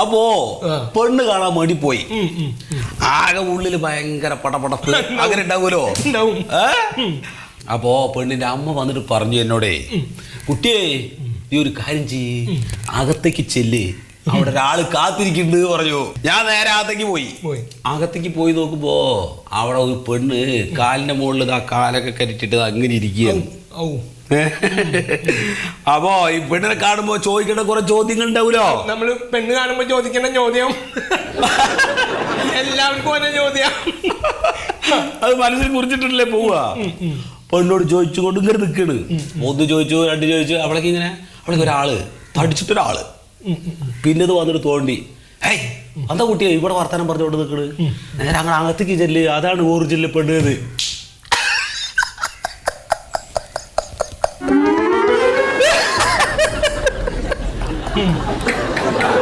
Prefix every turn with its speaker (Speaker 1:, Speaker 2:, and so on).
Speaker 1: അപ്പോ പെണ്ണ് കാണാൻ വേണ്ടി പോയി. ആകെ ഉള്ളിൽ ഭയങ്കര പടപടപ്പ്. അങ്ങനെ ഉണ്ടാവുമല്ലോ? അപ്പോ പെണ്ണിന്റെ അമ്മ വന്നിട്ട് പറഞ്ഞു എന്നോടേ കുട്ടിയെ നീ ഒരു കാര്യം ചെയ്യ്. അകത്തേക്ക് ചെല്ല്. അവിടെ ഒരാൾ കാത്തിരിക്കുന്നുണ്ട് പറഞ്ഞു. ഞാൻ നേരെ അകത്തേക്ക് പോയി. അകത്തേക്ക് പോയി നോക്കുമ്പോ അവിടെ ഒരു പെണ്ണ് കാലിന്റെ മുകളിൽ ആ കാലൊക്കെ കരുട്ടിട്ട് അങ്ങനെ ഇരിക്കുകയാണ്. അപ്പോ ഈ പെണ്ണിനെ കാണുമ്പോ ചോദിക്കേണ്ട കുറെ ചോദ്യങ്ങൾ ഉണ്ടാവൂലോ?
Speaker 2: നമ്മൾ പെണ്ണ് കാണുമ്പോ ചോദിക്കേണ്ട ചോദ്യം. എല്ലാവർക്കും ഒരേ ചോദ്യം.
Speaker 1: അത് മനസ്സിൽ കുറിച്ചിട്ടില്ലേ പോവുക പെണ്ണോട് ചോദിച്ചു കൊണ്ട് ഇങ്ങനെ നിൽക്കണ്. മൂന്ന് ചോദിച്ചു രണ്ട് ചോദിച്ചു അവളേക്ക് ഇങ്ങനെ അവളേക്ക് ഒരാൾ തടിച്ചിട്ടൊരാൾ പിന്നെ ഇത് വന്നിട്ട് തോണ്ടി ഏയ് അന്താ കുട്ടിയെ? ഇവിടെ വർത്തമാനം പറഞ്ഞുകൊണ്ട് നിൽക്കണ്. നേരെ അങ്ങനെ അകത്തേക്ക് ചെല്ല് അതാണ് ഓറിജിനിൽ പെണ്ണത് 嗯。